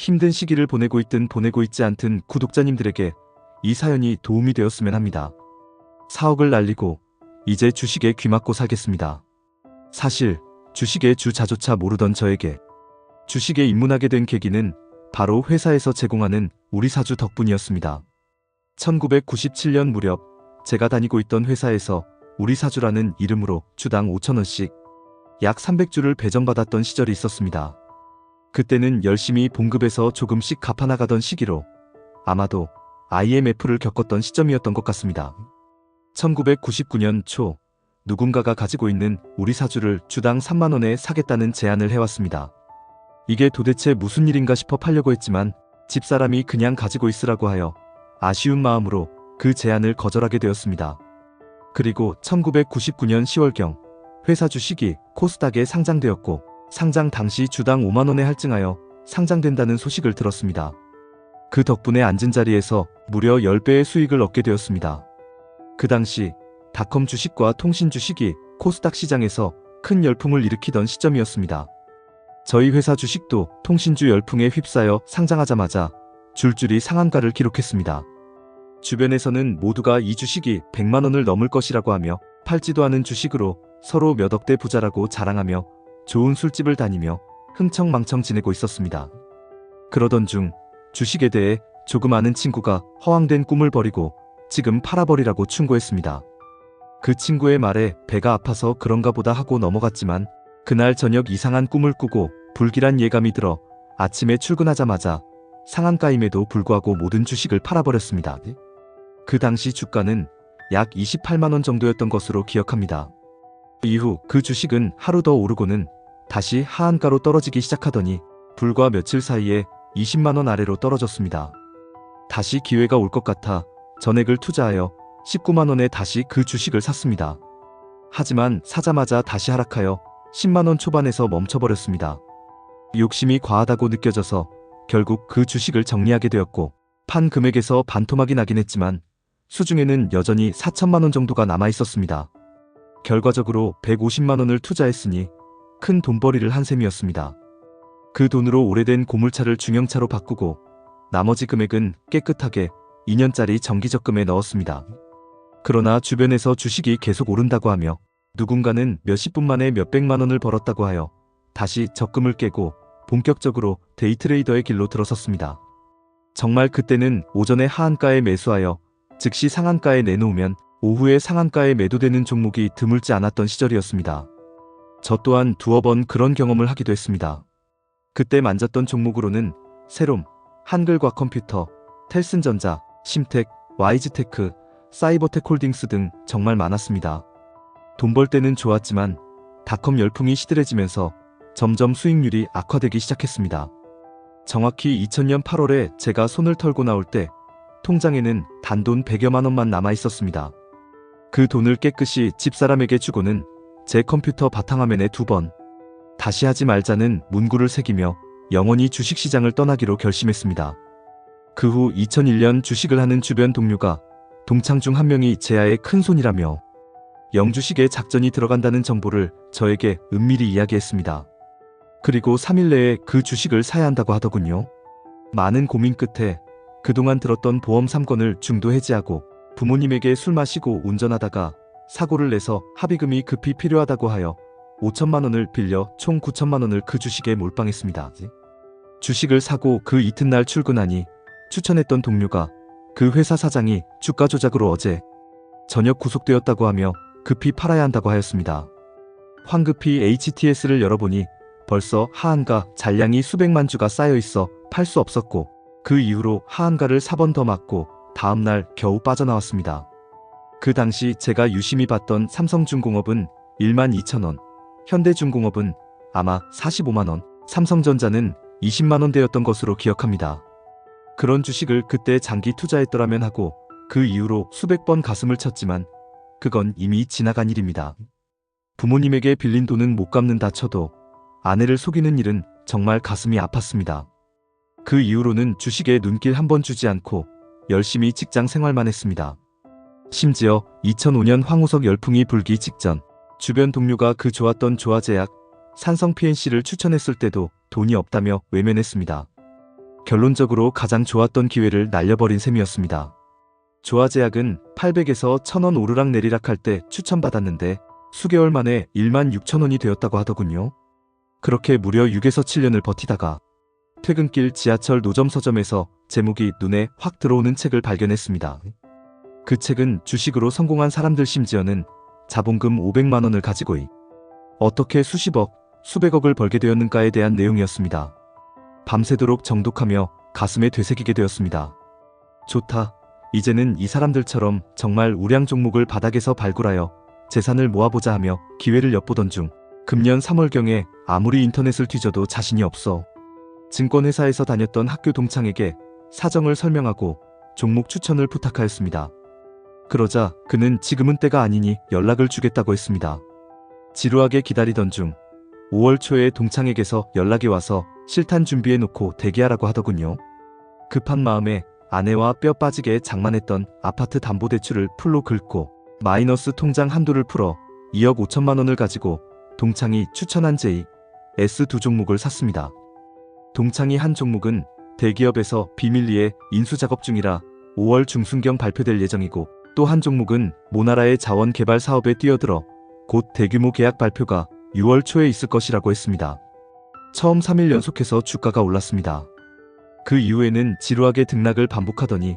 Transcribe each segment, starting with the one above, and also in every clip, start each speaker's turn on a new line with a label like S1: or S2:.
S1: 힘든 시기를 보내고 있든 보내고 있지 않든 구독자님들에게 이 사연이 도움이 되었으면 합니다. 4억을 날리고 이제 주식에 귀맞고 살겠습니다. 사실 주식의 주자조차 모르던 저에게 주식에 입문하게 된 계기는 바로 회사에서 제공하는 우리 사주 덕분이었습니다. 1997년 무렵 제가 다니고 있던 회사에서 우리 사주라는 이름으로 주당 5천원씩 약 300주를 배정받았던 시절이 있었습니다. 그때는 열심히 봉급에서 조금씩 갚아나가던 시기로 아마도 IMF를 겪었던 시점이었던 것 같습니다. 1999년 초 누군가가 가지고 있는 우리 사주를 주당 3만원에 사겠다는 제안을 해왔습니다. 이게 도대체 무슨 일인가 싶어 팔려고 했지만 집사람이 그냥 가지고 있으라고 하여 아쉬운 마음으로 그 제안을 거절하게 되었습니다. 그리고 1999년 10월경 회사 주식이 코스닥에 상장되었고 상장 당시 주당 5만원에 할증하여 상장된다는 소식을 들었습니다. 그 덕분에 앉은 자리에서 무려 10배의 수익을 얻게 되었습니다. 그 당시 닷컴 주식과 통신 주식이 코스닥 시장에서 큰 열풍을 일으키던 시점이었습니다. 저희 회사 주식도 통신주 열풍에 휩싸여 상장하자마자 줄줄이 상한가를 기록했습니다. 주변에서는 모두가 이 주식이 100만 원을 넘을 것이라고 하며 팔지도 않은 주식으로 서로 몇 억대 부자라고 자랑하며 좋은 술집을 다니며 흥청망청 지내고 있었습니다. 그러던 중 주식에 대해 조금 아는 친구가 허황된 꿈을 버리고 지금 팔아버리라고 충고했습니다. 그 친구의 말에 배가 아파서 그런가 보다 하고 넘어갔지만 그날 저녁 이상한 꿈을 꾸고 불길한 예감이 들어 아침에 출근하자마자 상한가임에도 불구하고 모든 주식을 팔아버렸습니다. 그 당시 주가는 약 28만원 정도였던 것으로 기억합니다. 이후 그 주식은 하루 더 오르고는 다시 하한가로 떨어지기 시작하더니 불과 며칠 사이에 20만원 아래로 떨어졌습니다. 다시 기회가 올 것 같아 전액을 투자하여 19만원에 다시 그 주식을 샀습니다. 하지만 사자마자 다시 하락하여 10만원 초반에서 멈춰버렸습니다. 욕심이 과하다고 느껴져서 결국 그 주식을 정리하게 되었고 판 금액에서 반토막이 나긴 했지만 수중에는 여전히 4천만원 정도가 남아 있었습니다. 결과적으로 150만원을 투자했으니 큰 돈벌이를 한 셈이었습니다. 그 돈으로 오래된 고물차를 중형차로 바꾸고 나머지 금액은 깨끗하게 2년짜리 정기적금에 넣었습니다. 그러나 주변에서 주식이 계속 오른다고 하며 누군가는 몇십 분 만에 몇백만 원을 벌었다고 하여 다시 적금을 깨고 본격적으로 데이트레이더의 길로 들어섰습니다. 정말 그때는 오전에 하한가에 매수하여 즉시 상한가에 내놓으면 오후에 상한가에 매도되는 종목이 드물지 않았던 시절이었습니다. 저 또한 두어 번 그런 경험을 하기도 했습니다. 그때 만졌던 종목으로는 세롬, 한글과 컴퓨터, 텔슨전자, 심텍, 와이즈테크, 사이버텍홀딩스 등 정말 많았습니다. 돈 벌 때는 좋았지만 닷컴 열풍이 시들해지면서 점점 수익률이 악화되기 시작했습니다. 정확히 2000년 8월에 제가 손을 털고 나올 때 통장에는 단돈 100여만 원만 남아 있었습니다. 그 돈을 깨끗이 집사람에게 주고는 제 컴퓨터 바탕화면에 두 번 다시 하지 말자는 문구를 새기며 영원히 주식시장을 떠나기로 결심했습니다. 그 후 2001년 주식을 하는 주변 동료가 동창 중 한 명이 제아의 큰 손이라며 영주식에 작전이 들어간다는 정보를 저에게 은밀히 이야기했습니다. 그리고 3일 내에 그 주식을 사야 한다고 하더군요. 많은 고민 끝에 그동안 들었던 보험 3건을 중도 해지하고 부모님에게 술 마시고 운전하다가 사고를 내서 합의금이 급히 필요하다고 하여 5천만 원을 빌려 총 9천만 원을 그 주식에 몰빵했습니다. 주식을 사고 그 이튿날 출근하니 추천했던 동료가 그 회사 사장이 주가 조작으로 어제 저녁 구속되었다고 하며 급히 팔아야 한다고 하였습니다. 황급히 HTS를 열어보니 벌써 하한가 잔량이 수백만 주가 쌓여 있어 팔 수 없었고 그 이후로 하한가를 4번 더 맞고 다음날 겨우 빠져나왔습니다. 그 당시 제가 유심히 봤던 삼성중공업은 1만 2천원, 현대중공업은 아마 45만원, 삼성전자는 20만원대였던 것으로 기억합니다. 그런 주식을 그때 장기 투자했더라면 하고 그 이후로 수백 번 가슴을 쳤지만 그건 이미 지나간 일입니다. 부모님에게 빌린 돈은 못 갚는다 쳐도 아내를 속이는 일은 정말 가슴이 아팠습니다. 그 이후로는 주식에 눈길 한 번 주지 않고 열심히 직장 생활만 했습니다. 심지어 2005년 황우석 열풍이 불기 직전 주변 동료가 그 좋았던 조화제약 산성 PNC를 추천했을 때도 돈이 없다며 외면했습니다. 결론적으로 가장 좋았던 기회를 날려버린 셈이었습니다. 조화제약은 800에서 1000원 오르락 내리락 할 때 추천받았는데 수개월 만에 1만 6천원이 되었다고 하더군요. 그렇게 무려 6에서 7년을 버티다가 퇴근길 지하철 노점 서점에서 제목이 눈에 확 들어오는 책을 발견했습니다. 그 책은 주식으로 성공한 사람들 심지어는 자본금 500만 원을 가지고 이 어떻게 수십억, 수백억을 벌게 되었는가에 대한 내용이었습니다. 밤새도록 정독하며 가슴에 되새기게 되었습니다. 좋다. 이제는 이 사람들처럼 정말 우량 종목을 바닥에서 발굴하여 재산을 모아보자 하며 기회를 엿보던 중 금년 3월경에 아무리 인터넷을 뒤져도 자신이 없어 증권회사에서 다녔던 학교 동창에게 사정을 설명하고 종목 추천을 부탁하였습니다. 그러자 그는 지금은 때가 아니니 연락을 주겠다고 했습니다. 지루하게 기다리던 중 5월 초에 동창에게서 연락이 와서 실탄 준비해 놓고 대기하라고 하더군요. 급한 마음에 아내와 뼈 빠지게 장만했던 아파트 담보대출을 풀로 긁고 마이너스 통장 한도를 풀어 2억 5천만 원을 가지고 동창이 추천한 J, S 두 종목을 샀습니다. 동창이 한 종목은 대기업에서 비밀리에 인수 작업 중이라 5월 중순경 발표될 예정이고 또 한 종목은 모나라의 자원 개발 사업에 뛰어들어 곧 대규모 계약 발표가 6월 초에 있을 것이라고 했습니다. 처음 3일 연속해서 주가가 올랐습니다. 그 이후에는 지루하게 등락을 반복하더니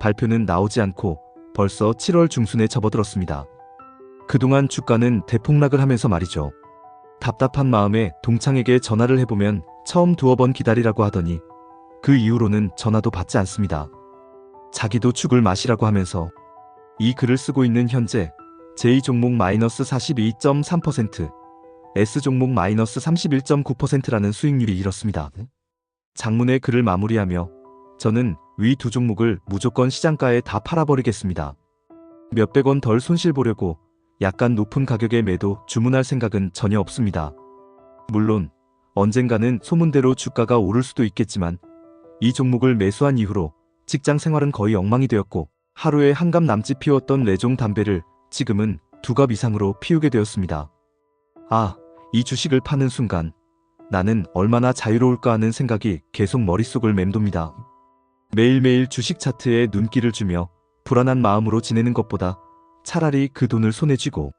S1: 발표는 나오지 않고 벌써 7월 중순에 접어들었습니다. 그동안 주가는 대폭락을 하면서 말이죠. 답답한 마음에 동창에게 전화를 해보면 처음 두어 번 기다리라고 하더니 그 이후로는 전화도 받지 않습니다. 자기도 죽을 맛이라고 하면서 이 글을 쓰고 있는 현재 제2 종목 마이너스 42.3%, S 종목 마이너스 31.9%라는 수익률이 이렇습니다. 장문의 글을 마무리하며 저는 위 두 종목을 무조건 시장가에 다 팔아버리겠습니다. 몇백 원 덜 손실 보려고 약간 높은 가격에 매도 주문할 생각은 전혀 없습니다. 물론 언젠가는 소문대로 주가가 오를 수도 있겠지만 이 종목을 매수한 이후로 직장 생활은 거의 엉망이 되었고 하루에 한 갑 남짓 피웠던 레종 담배를 지금은 두 갑 이상으로 피우게 되었습니다. 아, 이 주식을 파는 순간 나는 얼마나 자유로울까 하는 생각이 계속 머릿속을 맴돕니다. 매일매일 주식 차트에 눈길을 주며 불안한 마음으로 지내는 것보다 차라리 그 돈을 손에 쥐고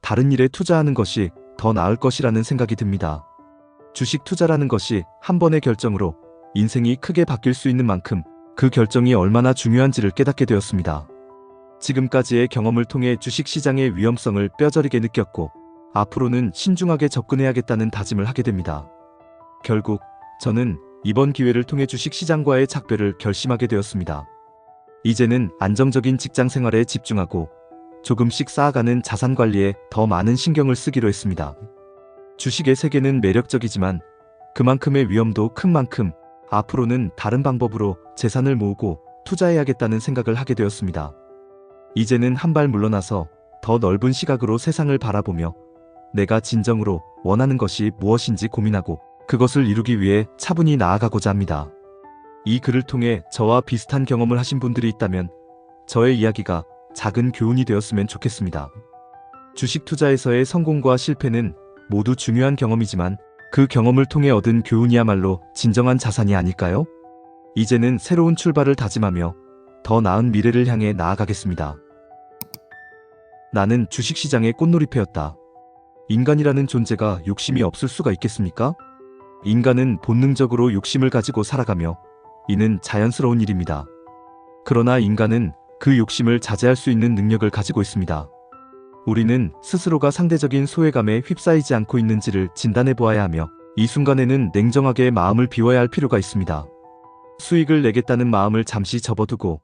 S1: 다른 일에 투자하는 것이 더 나을 것이라는 생각이 듭니다. 주식 투자라는 것이 한 번의 결정으로 인생이 크게 바뀔 수 있는 만큼 그 결정이 얼마나 중요한지를 깨닫게 되었습니다. 지금까지의 경험을 통해 주식 시장의 위험성을 뼈저리게 느꼈고 앞으로는 신중하게 접근해야겠다는 다짐을 하게 됩니다. 결국 저는 이번 기회를 통해 주식 시장과의 작별을 결심하게 되었습니다. 이제는 안정적인 직장 생활에 집중하고 조금씩 쌓아가는 자산 관리에 더 많은 신경을 쓰기로 했습니다. 주식의 세계는 매력적이지만 그만큼의 위험도 큰 만큼 앞으로는 다른 방법으로 재산을 모으고 투자해야겠다는 생각을 하게 되었습니다. 이제는 한 발 물러나서 더 넓은 시각으로 세상을 바라보며 내가 진정으로 원하는 것이 무엇인지 고민하고 그것을 이루기 위해 차분히 나아가고자 합니다. 이 글을 통해 저와 비슷한 경험을 하신 분들이 있다면 저의 이야기가 작은 교훈이 되었으면 좋겠습니다. 주식 투자에서의 성공과 실패는 모두 중요한 경험이지만 그 경험을 통해 얻은 교훈이야말로 진정한 자산이 아닐까요? 이제는 새로운 출발을 다짐하며 더 나은 미래를 향해 나아가겠습니다. 나는 주식시장의 꽃놀이패였다. 인간이라는 존재가 욕심이 없을 수가 있겠습니까? 인간은 본능적으로 욕심을 가지고 살아가며 이는 자연스러운 일입니다. 그러나 인간은 그 욕심을 자제할 수 있는 능력을 가지고 있습니다. 우리는 스스로가 상대적인 소외감에 휩싸이지 않고 있는지를 진단해 보아야 하며 이 순간에는 냉정하게 마음을 비워야 할 필요가 있습니다. 수익을 내겠다는 마음을 잠시 접어두고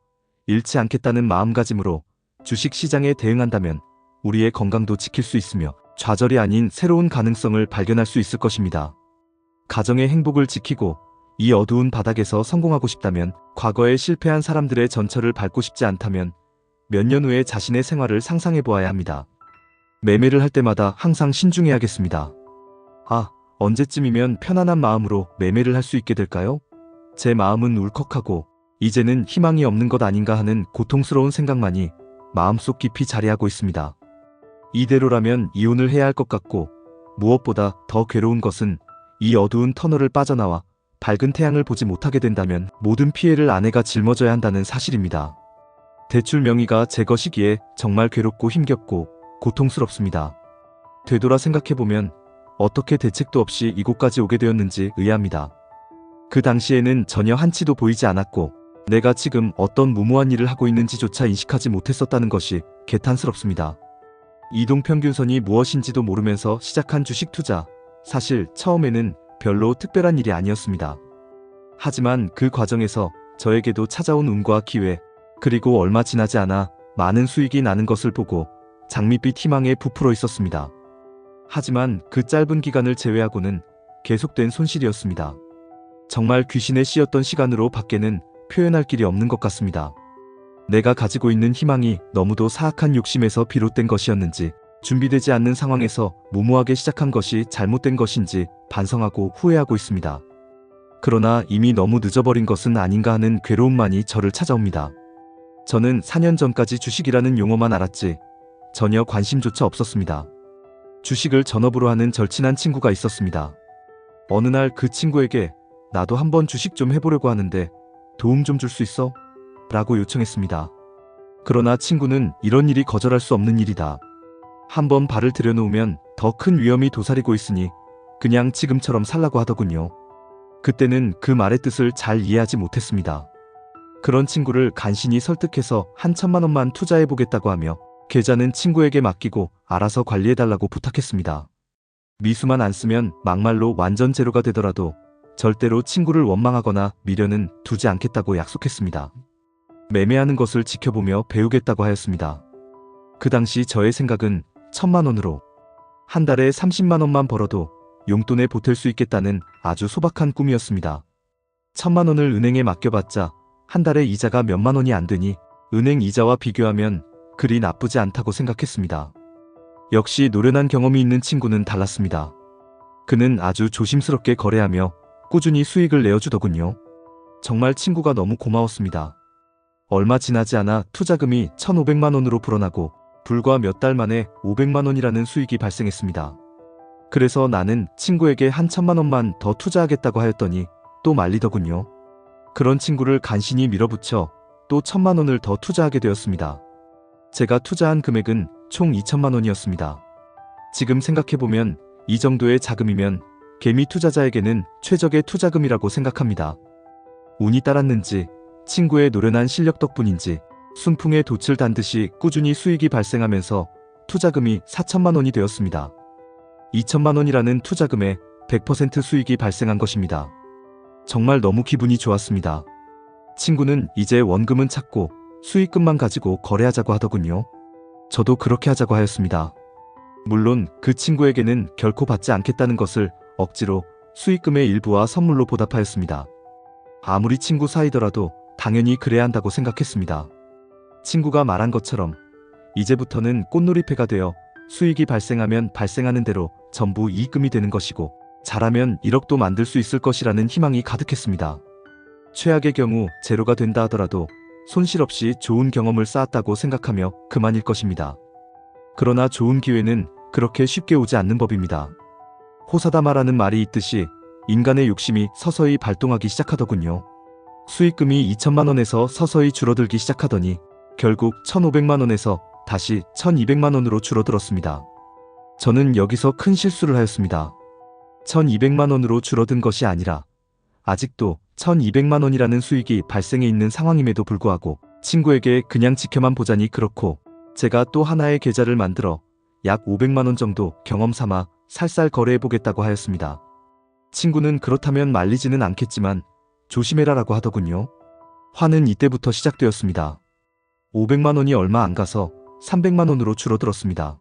S1: 잃지 않겠다는 마음가짐으로 주식 시장에 대응한다면 우리의 건강도 지킬 수 있으며 좌절이 아닌 새로운 가능성을 발견할 수 있을 것입니다. 가정의 행복을 지키고 이 어두운 바닥에서 성공하고 싶다면 과거에 실패한 사람들의 전철을 밟고 싶지 않다면 몇 년 후에 자신의 생활을 상상해 보아야 합니다. 매매를 할 때마다 항상 신중해야겠습니다. 아, 언제쯤이면 편안한 마음으로 매매를 할 수 있게 될까요? 제 마음은 울컥하고 이제는 희망이 없는 것 아닌가 하는 고통스러운 생각만이 마음속 깊이 자리하고 있습니다. 이대로라면 이혼을 해야 할 것 같고 무엇보다 더 괴로운 것은 이 어두운 터널을 빠져나와 밝은 태양을 보지 못하게 된다면 모든 피해를 아내가 짊어져야 한다는 사실입니다. 대출 명의가 제 것이기에 정말 괴롭고 힘겹고 고통스럽습니다. 되돌아 생각해보면 어떻게 대책도 없이 이곳까지 오게 되었는지 의아합니다. 그 당시에는 전혀 한치도 보이지 않았고 내가 지금 어떤 무모한 일을 하고 있는지조차 인식하지 못했었다는 것이 개탄스럽습니다. 이동평균선이 무엇인지도 모르면서 시작한 주식 투자. 사실 처음에는 별로 특별한 일이 아니었습니다. 하지만 그 과정에서 저에게도 찾아온 운과 기회, 그리고 얼마 지나지 않아 많은 수익이 나는 것을 보고 장밋빛 희망에 부풀어 있었습니다. 하지만 그 짧은 기간을 제외하고는 계속된 손실이었습니다. 정말 귀신에 씌었던 시간으로 밖에는 표현할 길이 없는 것 같습니다. 내가 가지고 있는 희망이 너무도 사악한 욕심에서 비롯된 것이었는지 준비되지 않는 상황에서 무모하게 시작한 것이 잘못된 것인지 반성하고 후회하고 있습니다. 그러나 이미 너무 늦어버린 것은 아닌가 하는 괴로움만이 저를 찾아옵니다. 저는 4년 전까지 주식이라는 용어만 알았지 전혀 관심조차 없었습니다. 주식을 전업으로 하는 절친한 친구가 있었습니다. 어느 날 그 친구에게 나도 한번 주식 좀 해보려고 하는데 도움 좀 줄 수 있어? 라고 요청했습니다. 그러나 친구는 이런 일이 거절할 수 없는 일이다. 한번 발을 들여놓으면 더 큰 위험이 도사리고 있으니 그냥 지금처럼 살라고 하더군요. 그때는 그 말의 뜻을 잘 이해하지 못했습니다. 그런 친구를 간신히 설득해서 한 천만 원만 투자해보겠다고 하며 계좌는 친구에게 맡기고 알아서 관리해달라고 부탁했습니다. 미수만 안 쓰면 막말로 완전 제로가 되더라도 절대로 친구를 원망하거나 미련은 두지 않겠다고 약속했습니다. 매매하는 것을 지켜보며 배우겠다고 하였습니다. 그 당시 저의 생각은 천만 원으로 한 달에 30만 원만 벌어도 용돈에 보탤 수 있겠다는 아주 소박한 꿈이었습니다. 천만 원을 은행에 맡겨봤자 한 달에 이자가 몇만 원이 안 되니 은행 이자와 비교하면 그리 나쁘지 않다고 생각했습니다. 역시 노련한 경험이 있는 친구는 달랐습니다. 그는 아주 조심스럽게 거래하며 꾸준히 수익을 내어주더군요. 정말 친구가 너무 고마웠습니다. 얼마 지나지 않아 투자금이 1,500만 원으로 불어나고 불과 몇 달 만에 500만 원이라는 수익이 발생했습니다. 그래서 나는 친구에게 한 천만 원만 더 투자하겠다고 하였더니 또 말리더군요. 그런 친구를 간신히 밀어붙여 또 천만 원을 더 투자하게 되었습니다. 제가 투자한 금액은 총 2천만 원이었습니다. 지금 생각해보면 이 정도의 자금이면 개미 투자자에게는 최적의 투자금이라고 생각합니다. 운이 따랐는지 친구의 노련한 실력 덕분인지 순풍에 돛을 단 듯이 꾸준히 수익이 발생하면서 투자금이 4천만 원이 되었습니다. 2천만 원이라는 투자금에 100% 수익이 발생한 것입니다. 정말 너무 기분이 좋았습니다. 친구는 이제 원금은 찾고 수익금만 가지고 거래하자고 하더군요. 저도 그렇게 하자고 하였습니다. 물론 그 친구에게는 결코 받지 않겠다는 것을 억지로 수익금의 일부와 선물로 보답하였습니다. 아무리 친구 사이더라도 당연히 그래야 한다고 생각했습니다. 친구가 말한 것처럼 이제부터는 꽃놀이패가 되어 수익이 발생하면 발생하는 대로 전부 이익금이 되는 것이고 잘하면 1억도 만들 수 있을 것이라는 희망이 가득했습니다. 최악의 경우 제로가 된다 하더라도 손실 없이 좋은 경험을 쌓았다고 생각하며 그만일 것입니다. 그러나 좋은 기회는 그렇게 쉽게 오지 않는 법입니다. 호사다마라는 말이 있듯이 인간의 욕심이 서서히 발동하기 시작하더군요. 수익금이 2천만 원에서 서서히 줄어들기 시작하더니 결국 1,500만 원에서 다시 1,200만 원으로 줄어들었습니다. 저는 여기서 큰 실수를 하였습니다. 1,200만 원으로 줄어든 것이 아니라 아직도 1,200만 원이라는 수익이 발생해 있는 상황임에도 불구하고 친구에게 그냥 지켜만 보자니 그렇고 제가 또 하나의 계좌를 만들어 약 500만 원 정도 경험 삼아 살살 거래해 보겠다고 하였습니다. 친구는 그렇다면 말리지는 않겠지만 조심해라라고 하더군요. 화는 이때부터 시작되었습니다. 500만 원이 얼마 안 가서 300만 원으로 줄어들었습니다.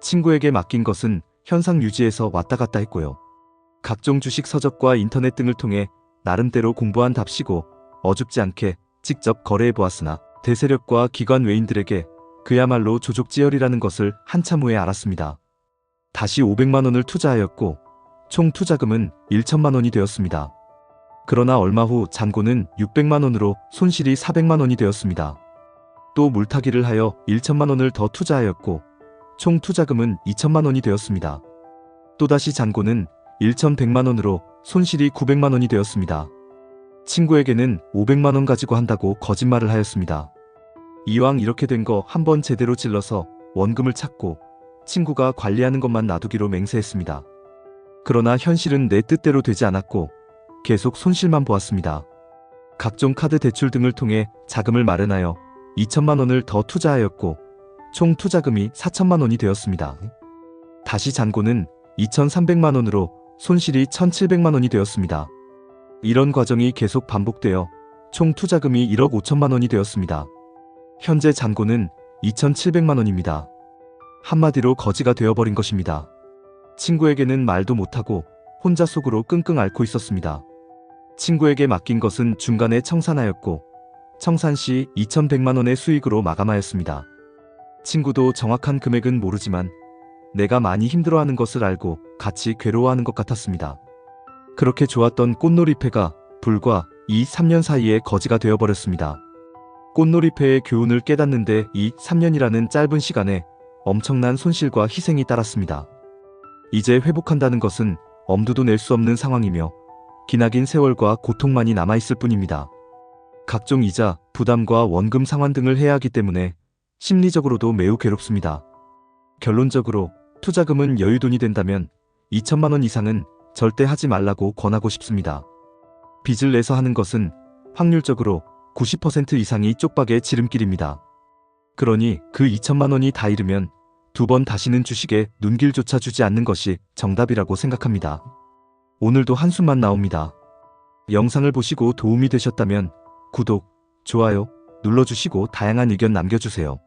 S1: 친구에게 맡긴 것은 현상 유지에서 왔다 갔다 했고요. 각종 주식 서적과 인터넷 등을 통해 나름대로 공부한 답시고 어줍지 않게 직접 거래해 보았으나 대세력과 기관 외인들에게 그야말로 조족지혈이라는 것을 한참 후에 알았습니다. 다시 500만 원을 투자하였고 총 투자금은 1천만 원이 되었습니다. 그러나 얼마 후 잔고는 600만 원으로 손실이 400만 원이 되었습니다. 또 물타기를 하여 1천만 원을 더 투자하였고 총 투자금은 2천만 원이 되었습니다. 또다시 잔고는 1,100만 원으로 손실이 900만 원이 되었습니다. 친구에게는 500만 원 가지고 한다고 거짓말을 하였습니다. 이왕 이렇게 된 거 한번 제대로 질러서 원금을 찾고 친구가 관리하는 것만 놔두기로 맹세했습니다. 그러나 현실은 내 뜻대로 되지 않았고 계속 손실만 보았습니다. 각종 카드 대출 등을 통해 자금을 마련하여 2천만 원을 더 투자하였고 총 투자금이 4천만 원이 되었습니다. 다시 잔고는 2,300만 원으로 손실이 1,700만 원이 되었습니다. 이런 과정이 계속 반복되어 총 투자금이 1억 5천만 원이 되었습니다. 현재 잔고는 2,700만 원입니다. 한마디로 거지가 되어버린 것입니다. 친구에게는 말도 못하고 혼자 속으로 끙끙 앓고 있었습니다. 친구에게 맡긴 것은 중간에 청산하였고 청산 시 2,100만 원의 수익으로 마감하였습니다. 친구도 정확한 금액은 모르지만 내가 많이 힘들어하는 것을 알고 같이 괴로워하는 것 같았습니다. 그렇게 좋았던 꽃놀이패가 불과 이 3년 사이에 거지가 되어버렸습니다. 꽃놀이패의 교훈을 깨닫는데 이 3년이라는 짧은 시간에 엄청난 손실과 희생이 따랐습니다. 이제 회복한다는 것은 엄두도 낼 수 없는 상황이며 기나긴 세월과 고통만이 남아있을 뿐입니다. 각종 이자, 부담과 원금 상환 등을 해야 하기 때문에 심리적으로도 매우 괴롭습니다. 결론적으로 투자금은 여유돈이 된다면 2천만 원 이상은 절대 하지 말라고 권하고 싶습니다. 빚을 내서 하는 것은 확률적으로 90% 이상이 쪽박의 지름길입니다. 그러니 그 2천만 원이 다 잃으면 두 번 다시는 주식에 눈길조차 주지 않는 것이 정답이라고 생각합니다. 오늘도 한숨만 나옵니다. 영상을 보시고 도움이 되셨다면 구독, 좋아요 눌러주시고 다양한 의견 남겨주세요.